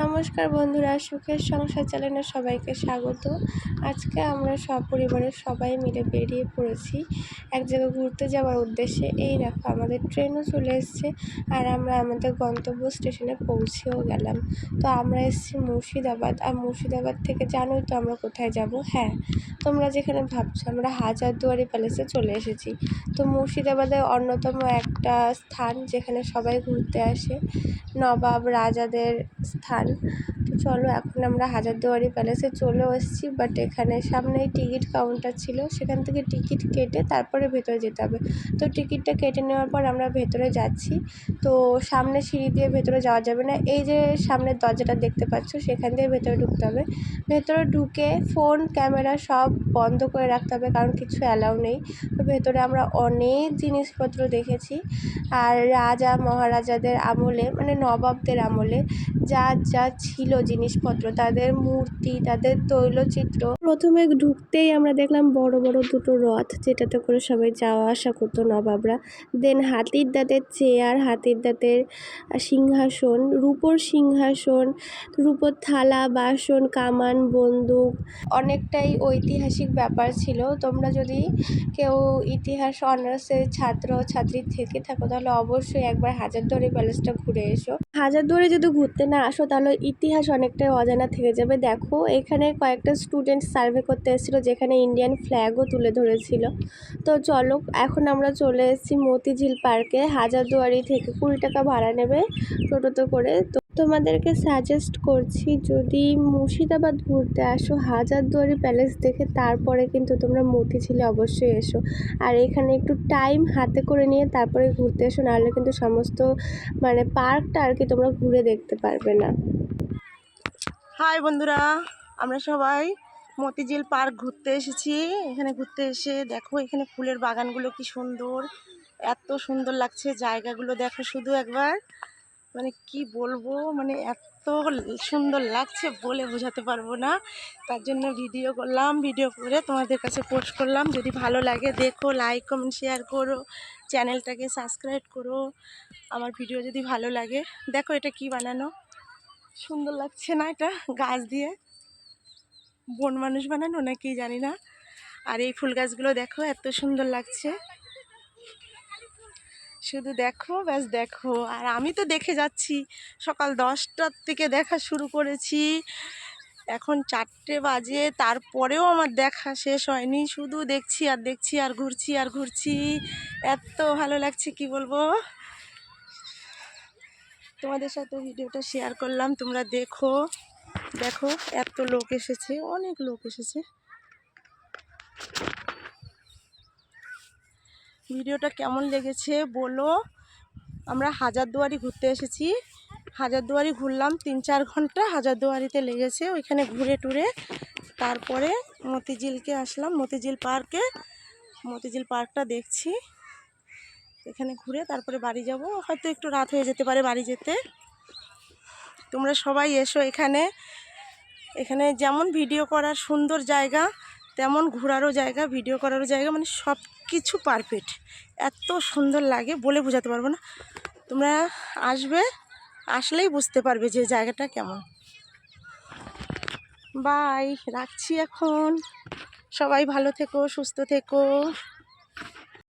নমস্কার বন্ধুরা, সুখের সংসার চ্যানেলে সবাইকে স্বাগত। আজকে আমরা সপরিবারের সবাই মিলে বেরিয়ে পড়েছি এক জায়গায় ঘুরতে যাওয়ার উদ্দেশ্যে। এই দেখো, আমাদের ট্রেনও চলে এসছে আর আমরা আমাদের গন্তব্য স্টেশনে পৌঁছেও গেলাম। তো আমরা এসেছি মুর্শিদাবাদ। আর মুর্শিদাবাদ থেকে জানোই তো আমরা কোথায় যাব হ্যাঁ? তোমরা যেখানে ভাবছ, আমরা হাজারদুয়ারি প্যালেসে চলে এসেছি। তো মুর্শিদাবাদের অন্যতম একটা স্থান যেখানে সবাই ঘুরতে আসে, নবাব রাজাদের স্থান। mahal তো চলো এখন আমরা হাজারদুয়ারি প্যালেসে চলেও এসেছি বাট এখানে সামনেই টিকিট কাউন্টার ছিল। সেখান থেকে টিকিট কেটে তারপরে ভেতরে যেতে হবে। তো টিকিটটা কেটে নেওয়ার পর আমরা ভেতরে যাচ্ছি। তো সামনে সিঁড়ি দিয়ে ভেতরে যাওয়া যাবে না। এই যে সামনের দরজাটা দেখতে পাচ্ছ, সেখান দিয়ে ভেতরে ঢুকতে হবে। ভেতরে ঢুকে ফোন ক্যামেরা সব বন্ধ করে রাখতে হবে, কারণ কিছু অ্যালাউ নেই। তো ভেতরে আমরা অনেক জিনিসপত্র দেখেছি। আর রাজা, মহারাজাদের আমলে মানে নবাবদের আমলে যা যা ছিল জিনিসপত্র, তাদের মূর্তি, তাদের তৈলচিত্র। প্রথমে ঢুকতেই আমরা দেখলাম বড় বড় দুটো রথ, যেটাতে করে সবাই যাওয়া আসা করতো নবাবরা। দেন হাতির দাঁতের চেয়ার হাতির দাঁতের সিংহাসন, রূপোর সিংহাসন, রূপোর থালা, বাসন, কামান, বন্দুক। অনেকটাই ঐতিহাসিক ব্যাপার ছিল। তোমরা যদি কেউ ইতিহাস, অনার্সের ছাত্র, ছাত্রী থেকে থাকো, তাহলে অবশ্যই একবার হাজারদুয়ারি প্যালেসটা ঘুরে এসো। হাজারদুয়ারি যদি ঘুরতে না আসো, তাহলে ইতিহাস অনেকটাই অজানা থেকে যাবে। দেখো, এখানে কয়েকটা স্টুডেন্ট সার্ভে করতে এসেছিল, যেখানে ইন্ডিয়ান ফ্ল্যাগও তুলে ধরেছিল। তো চলো, এখন আমরা চলে এসেছি মতিঝিল পার্কে হাজারদুয়ারি থেকে কুড়ি টাকা ভাড়া নেবে টোটোতে করে। তো তোমাদেরকে সাজেস্ট করছি, যদি মুর্শিদাবাদ ঘুরতে আসো, হাজারদুয়ারি প্যালেস দেখে তারপরে কিন্তু তোমরা মতিঝিলে অবশ্যই এসো। আর এখানে একটু টাইম হাতে করে নিয়ে তারপরে ঘুরতে এসো, নাহলে কিন্তু সমস্ত মানে পার্কটা আর কি তোমরা ঘুরে দেখতে পারবে না। হাই বন্ধুরা, আমরা সবাই মতিঝিল পার্ক ঘুরতে এসেছি। এখানে ঘুরতে এসে দেখো, এখানে ফুলের বাগানগুলো কি সুন্দর। এত সুন্দর লাগছে জায়গাগুলো, দেখো শুধু একবার। মানে কি বলব মানে এত সুন্দর লাগছে বলে বোঝাতে পারব না। তার জন্য ভিডিও করলাম, ভিডিও করে তোমাদের কাছে পোস্ট করলাম। যদি ভালো লাগে, দেখো লাইক কমেন্ট শেয়ার করো। চ্যানেলটাকে সাবস্ক্রাইব করো। আমার ভিডিও যদি ভালো লাগে, দেখো এটা কি বানানো? সুন্দর লাগছে না এটা? গাছ দিয়ে। বন মানুষ বানানো নাকি জানি না। আর এই ফুল গাছগুলো দেখো, এত সুন্দর লাগছে। শুধু দেখো, ব্যাস দেখো। আর আমি তো দেখে যাচ্ছি। সকাল দশটার থেকে দেখা শুরু করেছি। এখন চারটে বাজে, তারপরেও আমার দেখা শেষ হয়নি। শুধু দেখছি আর দেখছি আর ঘুরছি আর ঘুরছি। এত ভালো লাগছে, কি বলব? তোমাদের সাথে ভিডিওটা শেয়ার করলাম। তোমরা দেখো। দেখো, এত লোক এসেছে, অনেক লোক এসেছে। ভিডিওটা কেমন লেগেছে বলো। আমরা হাজারদুয়ারি ঘুরতে এসেছি। হাজারদুয়ারি ঘুরলাম তিন চার ঘণ্টা। হাজারদুয়ারিতে লেগেছে ওইখানে ঘুরে টুরে। তারপরে মতিঝিলকে আসলাম। মতিঝিল পার্কে। মতিঝিল পার্কটা দেখছি। এখানে ঘুরে তারপরে বাড়ি যাব। হয়তো একটু রাত হয়ে যেতে পারে বাড়ি যেতে। তোমরা সবাই এসো এখানে। এখানে যেমন ভিডিও করার সুন্দর জায়গা, তেমন ঘোরারও জায়গা ভিডিও করারও জায়গা মানে সব কিছু পারফেক্ট এত সুন্দর লাগে, বলে বোঝাতে পারব না। তোমরা আসবে, আসলেই বুঝতে পারবে যে জায়গাটা কেমন। বাই রাখছি এখন। সবাই ভালো থেকো, সুস্থ থেকো।